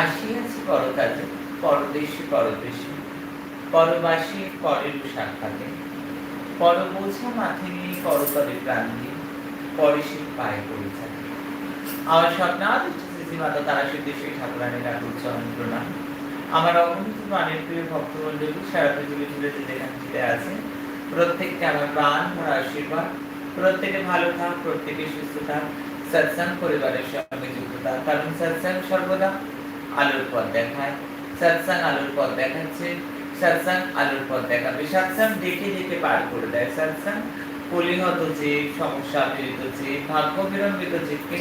আসিয়াছি পরকাজে পরদেশে পরদেশে। পরবাসী, পরের সাক্ষাতে পর বোঝা মাথে নিয়ে পরতরে প্রাণ দিয়ে, পরে সে পায়ে পড়ে থাকে। আমার স্বপ্নাদিষ্ট শ্রী মাতা তারা সিদ্ধি সেই ঠাকুরানের ডাকুর চরণ প্রণাম আমার অগণিত প্রাণের প্রিয় ভক্তমণ্ডলী সারা পৃথিবী জুড়ে যে যেখানে আছে, প্রত্যেককে আমার প্রাণ ভরা আশীর্বাদ। প্রত্যেকে ভালো থাক, প্রত্যেকে সুস্থ থাক। সৎসঙ্গ পরিবারের সঙ্গে যুক্ত থাক। কারণ সৎসঙ্গ সর্বদা আলোর পথ দেখায় সৎসঙ্গ আলোর পথ দেখাচ্ছে সৎসঙ্গ আলোর পথ দেখাবে। সৎসঙ্গ দেখে দেখে পার করে দেয়। সৎসঙ্গ কলিহত যে সমস্যা পীড়িত যে ভাগ্য বিলম্বিত জীবকে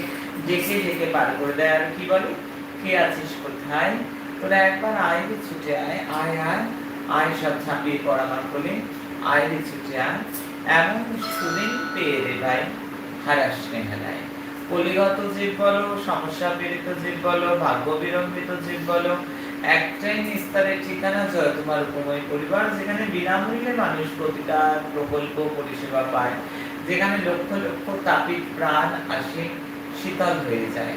ডেকে ডেকে পার করে দেয়। আর কি বলে? কে আছিস কোথায়? তোরা একবার আয় রে ছুটে আয় আয় আয়। আয়, সব ঝাঁপিয়ে পড় আমার কোলে আয় রে ছুটে আয়। এমন সুদিন পেয়ে রে ভাই হারাস নেহালায়। কলিগত জীব বলো সমস্যা পীড়িত জীব বলো ভাগ্য বিলম্বিত জীব বলো, একটাই নিস্তারের ঠিকানা জয় তোমার উপময় পরিবার, যেখানে বিনামূল্যে মানুষ প্রতিটা প্রকল্প পরিষেবা পায়, যেখানে লক্ষ লক্ষ তাপিত প্রাণ আসে, শীতল হয়ে যায়।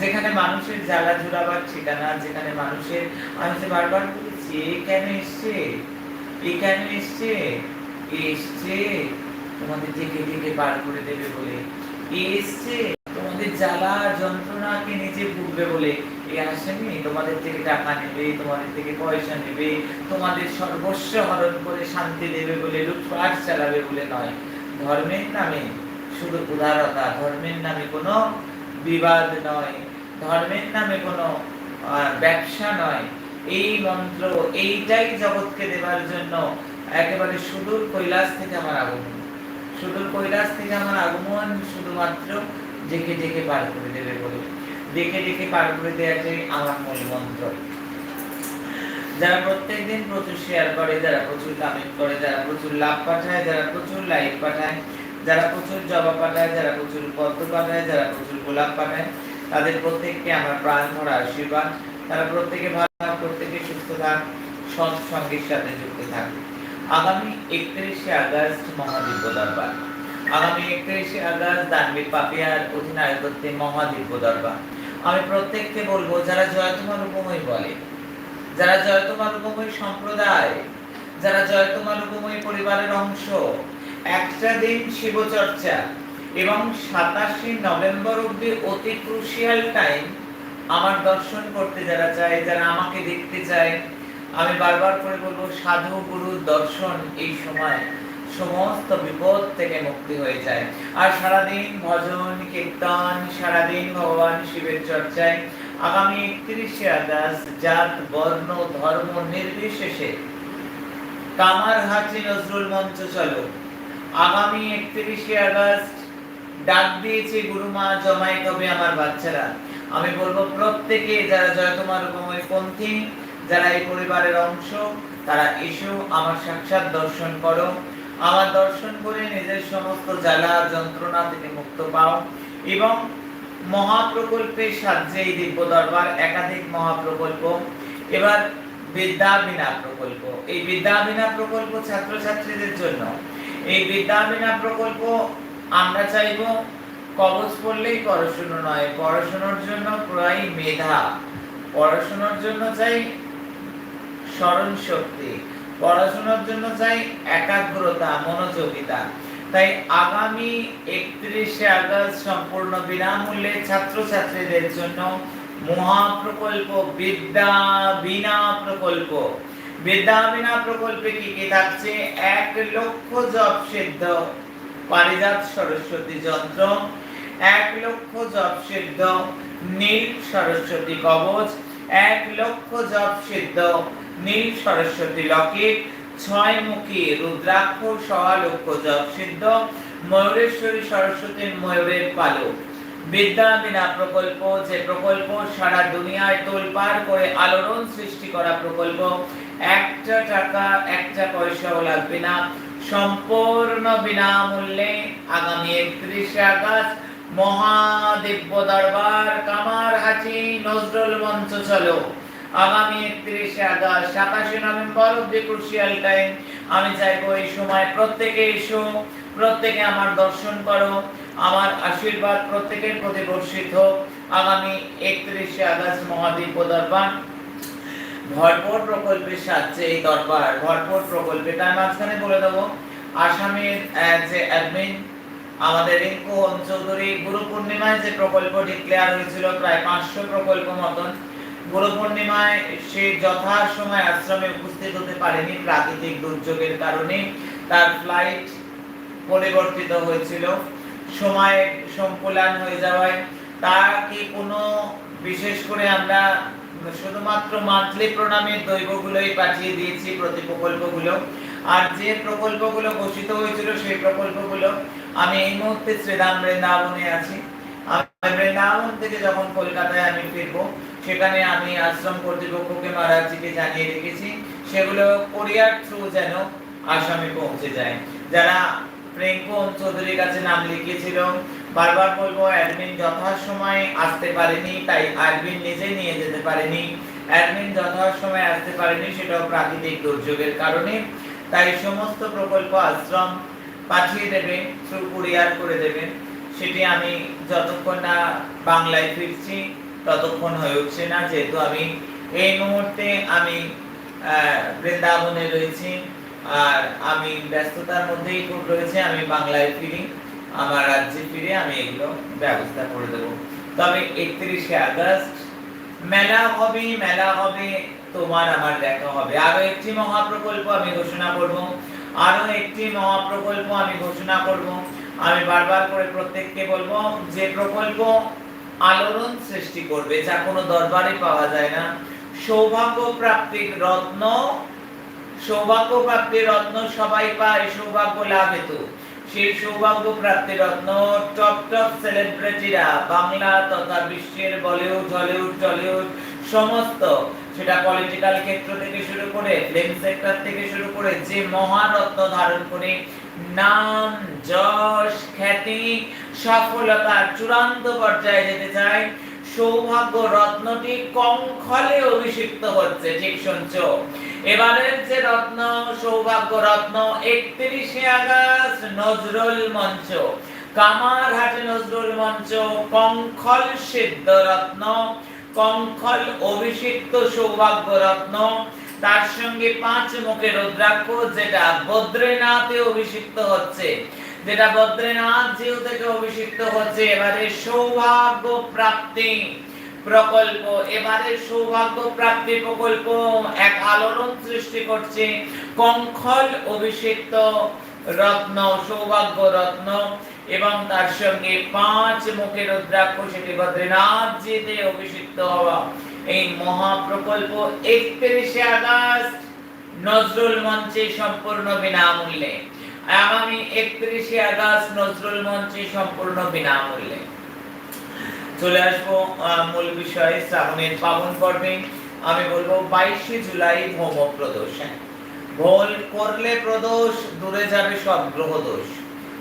যেখানে মানুষের জ্বালা জুড়াবার ঠিকানা, যেখানে মানুষের আমি যে বারবার বলেছি এ কেন এসছে? এ কেন এসছে? এসছে? তোমাদের ডেকে ডেকে বার করে দেবে বলে এসছে? তোমাদের জ্বালা যন্ত্রণাকে নিজে ভুগবে বলে এ আসেনি তোমাদের থেকে টাকা নেবে, তোমাদের থেকে পয়সা নেবে, তোমাদের সর্বস্ব হরণ করে শান্তি দেবে বলে, লুটপাট চালাবে বলে নয়। ধর্মের নামে শুধু উদারতা, ধর্মের নামে কোনো বিবাদ নয়। ধর্মের নামে কোনো ব্যবসা নয়। এই মন্ত্র, এইটাই জগৎকে দেবার জন্য একেবারে সুদূর কৈলাস থেকে আমার আগমন। সুদূর কৈলাস থেকে আমার আগমন শুধুমাত্র ডেকে ডেকে পার করে দেবে বলে। ডেকে ডেকে পার করে দেওয়াটাই আমার মূল মন্ত্র যারা প্রত্যেকদিন প্রচুর শেয়ার করে, যারা প্রচুর কমেন্ট করে, যারা প্রচুর লাভ পাঠায়, যারা প্রচুর লাইক পাঠায়, যারা প্রচুর জবা পাঠায়, যারা প্রচুর পদ্ম পাঠায়, যারা প্রচুর গোলাপ পাঠায়, তাদের প্রত্যেককে আমার প্রাণ ভরা আশীর্বাদ। তারা প্রত্যেকে ভালো থাক প্রত্যেকে সুস্থ থাক, সৎ সঙ্গের সাথে যুক্ত থাক। আগামী একত্রিশে আগস্ট মহাদিব্য দরবার আগামী একত্রিশে আগস্ট দানবীর পাপিয়ার অধিনায়কত্বে মহাদিব্য দরবার। আমি প্রত্যেককে বলব, যারা জয়তুমার উপময় বলে, যারা জয়তুমার উপময় সম্প্রদায়, যারা জয়তুমার উপময় পরিবারের অংশ, একটা দিন শিব চর্চা এবং সাতাশে নভেম্বর অব্দি অতি ক্রুশিয়াল টাইম আমার দর্শন করতে যারা চায়, যারা আমাকে দেখতে চায়, আমি বারবার করে বলব, সাধু গুরুর দর্শন এই সময় সমস্ত বিপদ থেকে মুক্তি হয়ে যায়। আর সারাদিন ভজন, কীর্তন, সারাদিন ভগবান শিবের চর্চায়। আগামী একত্রিশে আগস্ট জাত, বর্ণ, ধর্ম নির্বিশেষে কামারহাটি নজরুল মঞ্চ চলো। আগামী একত্রিশে আগস্ট ডাক দিয়েছে গুরুমা জমাই কবে আমার বাচ্চারা। আমি বলব প্রত্যেকে যারা জয়কুমার পন্থী, যারা এই পরিবারের অংশ, তারা এসো আমার সাক্ষাৎ দর্শন করো। আমার দর্শন করে নিজের সমস্ত জ্বালা, যন্ত্রণা থেকে মুক্ত পাও এবং মহাপ্রকল্পের সাহায্যে এই দিব্য দরবার একাধিক মহাপ্রকল্প, এবার বিদ্যা প্রকল্প। এই বিদ্যা বিনা প্রকল্প ছাত্রছাত্রীদের জন্য। এই বিদ্যা বিনা প্রকল্প আমরা চাইব কবচ পড়লেই পড়াশুনো নয়, পড়াশোনার জন্য প্রায় মেধা। পড়াশোনার জন্য চাই স্মরণ শক্তি পড়াশোনার জন্য চাই একাগ্রতা, মনোযোগিতা। তাই আগামী একত্রিশে আগস্ট সম্পূর্ণ বিনামূল্যে ছাত্রছাত্রীদের জন্য মহাপ্রকল্প বিদ্যা বিনা প্রকল্প। বিদ্যা বিনা প্রকল্পে কি কি থাকছে? এক লক্ষ জব সিদ্ধ, পারিজাত সরস্বতী যন্ত্র, এক লক্ষ জব সিদ্ধ, নীল সরস্বতী কবচ, এক লক্ষ জব সিদ্ধ নীল সরস্বতী লকেট ছয় মুখী রুদ্রাক্ষ সওয়া লক্ষ জপ সিদ্ধ, ময়ূরেশ্বরী সরস্বতীর ময়ূরের পালক। বিদ্যা বিনা প্রকল্প, যে প্রকল্প সারা দুনিয়ায় তোলপাড় করে আলোড়ন সৃষ্টি করা প্রকল্প, একটা টাকা, একটা পয়সাও লাগবে না। সম্পূর্ণ বিনামূল্যে আগামী একত্রিশে আগস্ট মহাদিব্য দরবার কামারহাটি নজরুল মঞ্চ চলো। আগামী একত্রিশে আগস্ট সাতাশে নভেম্বর অব্দি ক্রুশিয়াল টাইম আমি চাইব এই সময় প্রত্যেকে এসো, প্রত্যেকে আমার দর্শন করো, আমার আশীর্বাদ প্রত্যেকের প্রতি বর্ষিত হোক। আগামী একত্রিশে আগস্ট দরবার। ভরপুর প্রকল্পের সাহায্যে এই দরবার, ভরপুর প্রকল্পে তার মাঝখানে বলে দেবো, আসামের যে অ্যাডমিন আমাদের রিঙ্কু চৌধুরী গুরু পূর্ণিমায় যে প্রকল্প ডিক্লেয়ার হয়েছিল, প্রায় পাঁচশো প্রকল্প মতন গুরু সে যথা সময় আশ্রমে উপস্থিত হতে পারেনি প্রাকৃতিক দুর্যোগের কারণে। তার ফ্লাইট পরিবর্তিত হয়েছিল। সময় সম্পূর্ণ হয়ে যাওয়ায় তাকে কোনো, বিশেষ করে আমরা শুধুমাত্র মান্থলি প্রণামের দৈবগুলোই পাঠিয়ে দিয়েছি প্রতি প্রকল্পগুলো আর যে প্রকল্পগুলো ঘোষিত হয়েছিল, সেই প্রকল্পগুলো আমি এই মুহূর্তে শ্রীরাম বৃন্দাবনে আছি। আমি বৃন্দাবন থেকে যখন কলকাতায় আমি ফিরবো সেখানে আমি আশ্রম কর্তৃপক্ষকে মহারাজজিকে জানিয়ে রেখেছি, সেগুলো কোরিয়ার থ্রু যেন আসামে পৌঁছে যায়। যারা প্রেঙ্কু চৌধুরীর কাছে নাম লিখিয়েছিল, বারবার বলব অ্যাডমিন যথাসময়ে আসতে পারেনি, তাই অ্যাডমিন নিজে নিয়ে যেতে পারেনি। অ্যাডমিন যথাসময়ে আসতে পারেনি, সেটাও প্রাকৃতিক দুর্যোগের কারণে। তাই সমস্ত প্রকল্প আশ্রম পাঠিয়ে দেবে থ্রু কুরিয়ার করে দেবে। সেটি আমি যতক্ষণ না বাংলায় ফিরছি ততক্ষণ হয়ে উঠছে না। যেহেতু আমি এই মুহূর্তে আমি বৃন্দাবনে রয়েছি আর আমি ব্যস্ততার মধ্যেই খুব রয়েছে। আমি বাংলায় ফিরি, আমার রাজ্যে ফিরে আমি এগুলো ব্যবস্থা করে দেবো। তবে একত্রিশে আগস্ট, মেলা হবে মেলা হবে, তোমার আমার দেখা হবে। আরও একটি মহাপ্রকল্প আমি ঘোষণা করব। আরও একটি মহাপ্রকল্প আমি ঘোষণা করব। আমি বারবার করে প্রত্যেককে বলব, যে প্রকল্প আলোড়ন সৃষ্টি করবে, যা কোনো দরবারে পাওয়া যায় না। সৌভাগ্য প্রাপ্তির রত্ন সৌভাগ্য প্রাপ্তির রত্ন সবাই পায়, সৌভাগ্য লাভ হেতু সেই সৌভাগ্য প্রাপ্তির রত্ন টপ টপ সেলিব্রিটিরা, বাংলা তথা বিশ্বের বলিউড, হলিউড, টলিউড, সমস্ত, সেটা পলিটিক্যাল ক্ষেত্র থেকে শুরু করে ফিল্ম সেক্টর থেকে শুরু করে যে মহারত্ন ধারণ করে নাম, যশ, খ্যাতি সফলতার চূড়ান্ত পর্যায়ে যেতে চায় সৌভাগ্য রত্নটি কঙ্খলে অভিষিক্ত হচ্ছে, ঠিক শুনছো? এবারের যে রত্ন, সৌভাগ্য রত্ন, একত্রিশে আগস্ট, নজরুল মঞ্চ। কামারহাটে নজরুল মঞ্চ, কঙ্খল সিদ্ধ রত্ন, কঙ্খল অভিষিক্ত সৌভাগ্য রত্ন তার সঙ্গে পাঁচ মুখের রুদ্রাক্ষ, যেটা বদ্রীনাথে অভিষিক্ত হচ্ছে। যেটা বদ্রীনাথ জিউ থেকে অভিষিক্ত হচ্ছে, এবারে সৌভাগ্য প্রাপ্তি প্রকল্প, এবারে সৌভাগ্য প্রাপ্তি প্রকল্প, এক আলোড়ন সৃষ্টি করছে, কঙ্খল অভিষিক্ত রত্ন, সৌভাগ্য রত্ন, এবং তার সঙ্গে পাঁচ মুখের রুদ্রাক্ষ, সেটি বদ্রীনাথ জিতে অভিষিক্ত হওয়া। এই মহাপ্রকল্প একত্রিশে আগস্ট নজরুল মঞ্চে সম্পূর্ণ বিনামূল্যে। আগামী একত্রিশে আগস্ট নজরুল মঞ্চে সম্পূর্ণ বিনামূল্যে। চলে আসব মূল বিষয়ে শ্রাবণের পাবন পর্বে। আমি বলব, বাইশে জুলাই ভৌম প্রদোষ হ্যাঁ। ভোল করলে প্রদোষ, দূরে যাবে সব গ্রহ দোষ।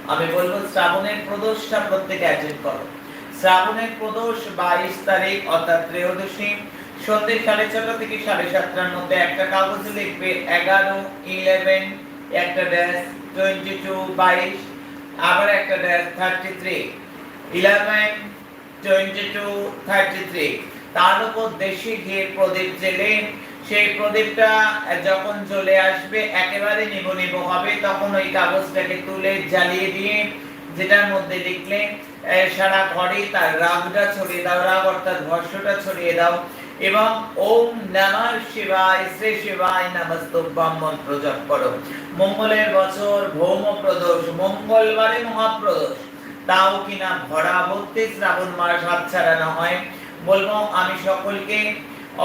আমি বলব, শ্রাবণের প্রদোষটা প্রত্যেকে অ্যাটেন্ড করো। শ্রাবণের প্রদোষ বাইশ তারিখ, অর্থাৎ ত্রয়োদশী। সন্ধ্যে সাড়ে ছটা থেকে সাড়ে সাতটার মধ্যে একটা কাগজে লিখবে, এগারো, ইলেভেন, একটা ড্যাশ টোয়েন্টি টু বাইশ, আবার একটা dash thirty three eleven twenty two thirty three তার উপর দেশি ঘির প্রদীপ জেলে সেই প্রদীপটা যখন চলে আসবে, একেবারে নিব নিব হবে, তখন ওই কাগজটাকে তুলে জ্বালিয়ে দিয়ে যেটার মধ্যে লিখলে সারা ঘরে তার রাগটা ছড়িয়ে দাও রাগ অর্থাৎ ছড়িয়ে দাও, এবং ওম শিবায়, শ্রী শিবায় মন্ত্র জপ করো। মঙ্গলের বছর ভৌম প্রদোষ, মঙ্গলবারে মহাপ্রদোষ। তাও কিনা ভরা ভর্তি শ্রাবণ মাস হাতছাড়া না হয়। বলব, আমি সকলকে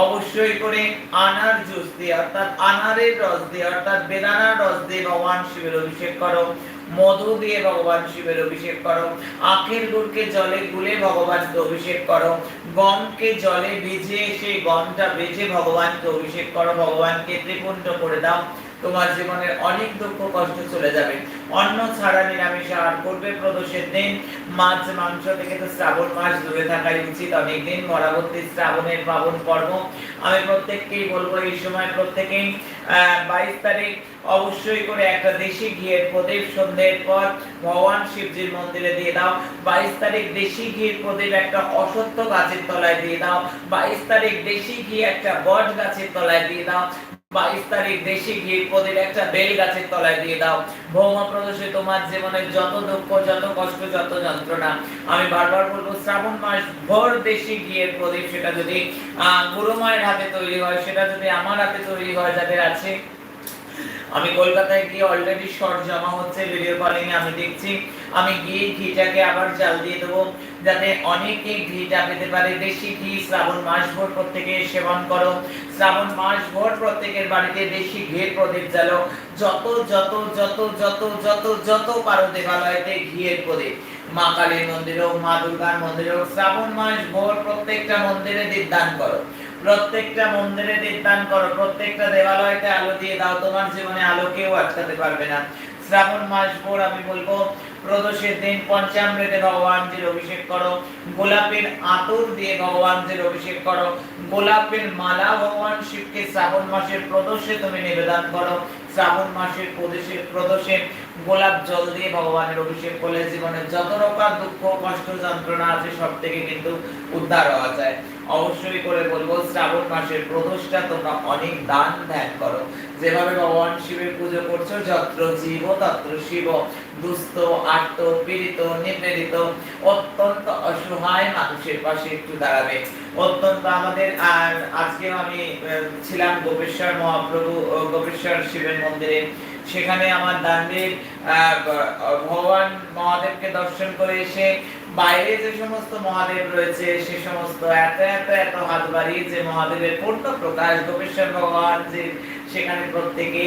অবশ্যই করে আনার জুস দিয়ে, অর্থাৎ আনারের রস দিয়ে, অর্থাৎ বেদানার রস দিয়ে ভগবান শিবের অভিষেক করো। মধু দিয়ে ভগবান শিবের অভিষেক করো। আখের গুড়কে জলে গুলে ভগবানকে অভিষেক করো। গমকে জলে ভিজে সেই গমটা ভেজে ভগবানকে অভিষেক করো। ভগবানকে ত্রিপুণ্ড করে দাও। তোমার জীবনের অনেক দুঃখ কষ্ট চলে যাবে। অন্ন ছাড়া নিরামিষ আহার করবে প্রদোষের দিন। মাছ, মাংস থেকে তো শ্রাবণ মাস দূরে থাকাই উচিত। অনেক দিন পরবর্তী শ্রাবণের পাবন পর্ব। আমি প্রত্যেককেই বলব এই সময় প্রত্যেকেই বাইশ তারিখ অবশ্যই করে একটা দেশি ঘিয়ের প্রদীপ সন্ধ্যের পর ভগবান শিবজির মন্দিরে দিয়ে দাও। বাইশ তারিখ দেশি ঘিয়ের প্রদীপ একটা অসত্য গাছের তলায় দিয়ে দাও। বাইশ তারিখ দেশি ঘি একটা বট গাছের তলায় দিয়ে দাও। বাইশ তারিখ দেশে গিয়ে প্রদীপ একটা বেল গাছের তলায় দিয়ে দাও। ভৌমা প্রদেশে তোমার জীবনে যত দুঃখ, যত কষ্ট, যত যন্ত্রণা, আমি বারবার বলব, শ্রাবণ মাস ভোর দেশি ঘিয়ের প্রদীপ সেটা যদি, আহ গুরু হাতে তৈরি হয়, সেটা যদি আমার হাতে তৈরি হয়, যাদের আছে আমি কলকাতায় গিয়ে অলরেডি শর্ট জমা হচ্ছে ভিডিও কলিং আমি দেখছি। আমি গিয়ে ঘিটাকে আবার জাল দিয়ে দেবো, যাতে অনেকে ঘিটা পেতে পারে। দেশি ঘি শ্রাবণ মাস ভোর প্রত্যেকে সেবন করো। শ্রাবণ মাস ভোর প্রত্যেকের বাড়িতে দেশি ঘিয়ের প্রদীপ জ্বালো। যত যত যত যত যত যত পারো দেবালয়তে ঘিয়ের প্রদীপ। মা কালীর মন্দির হোক মা দুর্গার মন্দির হোক শ্রাবণ মাস ভোর প্রত্যেকটা মন্দিরে দীপদান করো। প্রত্যেকটা মন্দিরে দীপদান করো, প্রত্যেকটা দেবালয়তে আলো দিয়ে দাও, তোমার জীবনে আলো কেউ আটকাতে পারবে না। শ্রাবণ মাস ভোর আমি বলব, প্রদোষের দিন পঞ্চামৃতে ভগবানজির অভিষেক করো, গোলাপের আতর দিয়ে ভগবানজির অভিষেক করো, গোলাপের মালা ভগবান শিবকে শ্রাবণ মাসের প্রদোষে তুমি নিবেদন করো শ্রাবণ মাসের প্রদেশে প্রদোষে গোলাপ জল দিয়ে ভগবানের অভিষেক করলে জীবনে যত রকম দুঃখ, কষ্ট, যন্ত্রণা আছে, সব থেকে কিন্তু উদ্ধার হওয়া যায়। অবশ্যই করে বলব, শ্রাবণ মাসের প্রদোষটা তোমরা অনেক দান ধ্যান করো। যেভাবে ভগবান শিবের পুজো করছ, যত্র জীব তত্র শিব। দুস্থ, আর্ত, পীড়িত অত্যন্ত অসহায় মানুষের পাশে একটু দাঁড়াবে। অত্যন্ত আমাদের আর আমি ছিলাম গোপেশ্বর মহাপ্রভু গোপেশ্বর শিবের মন্দিরে। সেখানে আমার দান্ডের ভগবান মহাদেবকে দর্শন করে এসে বাইরে যে সমস্ত মহাদেব রয়েছে, সে সমস্ত এত এত এত হাত বাড়িয়ে যে মহাদেবের পূর্ণ প্রকাশ গোপেশ্বর ভগবান যে সেখানে প্রত্যেকে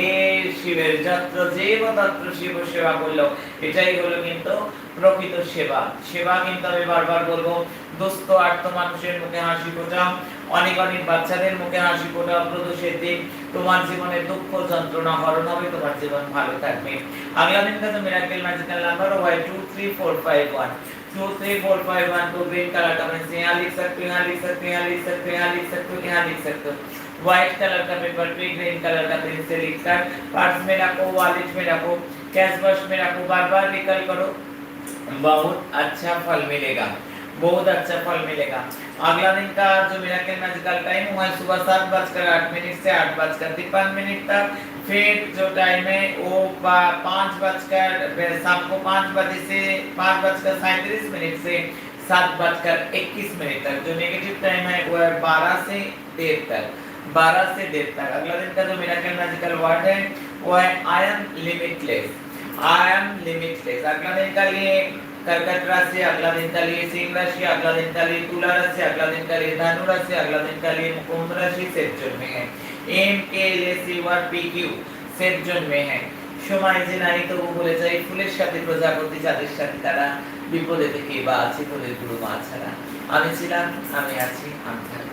শিবের যত্র জীব তত্র শিব সেবা করলো এটাই হলো কিন্তু প্রকৃত সেবা সেবা কিন্তু আমি বারবার বলবো দুস্থ আর্ত মানুষের মুখে হাসি ফোটাও অনেক অনেক বাচ্চাদের মুখে হাসি ফোটাও প্রদোষের দিন তোমার জীবনে দুঃখ যন্ত্রণা হরণ হবে তোমার জীবন ভালো থাকবে আমি অনেক কাছে miracle magical number one two three four five one two three four five one को ग्रीन कलर का पेन से यहाँ लिख सकते हो यहाँ लिख सकते हो यहाँ लिख सकते हो यहाँ लिख सकते हो यहाँ लिख सकते हो व्हाइट कलर का पेपर पे ग्रीन कलर का पेन से लिखकर पर्स में रखो वॉलेट में रखो कैश बॉक्स में रखो, बार बार रिकल करो। बहुत अच्छा फल मिलेगा, बहुत अच्छा फल मिलेगा। अगला दिन का जो मिराकल मैजिकल टाइम हुआ सुबह सात बजकर आठ मिनट से आठ बजकर तिरपन मिनट तक। फिर जो टाइम है, वो पाँच बजकर शाम को पाँच बजे से पाँच बजकर सैंतीस मिनट से सात बजकर इक्कीस मिनट तक। जो नेगेटिव टाइम है, वो है बारह से देर तक। 12 से देर तक। अगला दिन का जो मेरा मैजिकल वर्ड है, वो है I am limitless I am limitless अगला दिन का लिए कर्कट राशि, अगला दिन का लिए सिंह राशि, अगला दिन का लिए तुला राशि, अगला दिन का लिए धनु राशि, अगला दिन का लिए कुंभ राशि सेक्शन में है। M K L S C one P Q সেকজন মেয়ে সময় যে নাই তবু বলে যায় ফুলের সাথে প্রজাপতি যাদের সাথে তারা বিপদে থেকে বা আছে ফুলের গুরু মা ছাড়া আমি ছিলাম আমি আছি আমি থাকি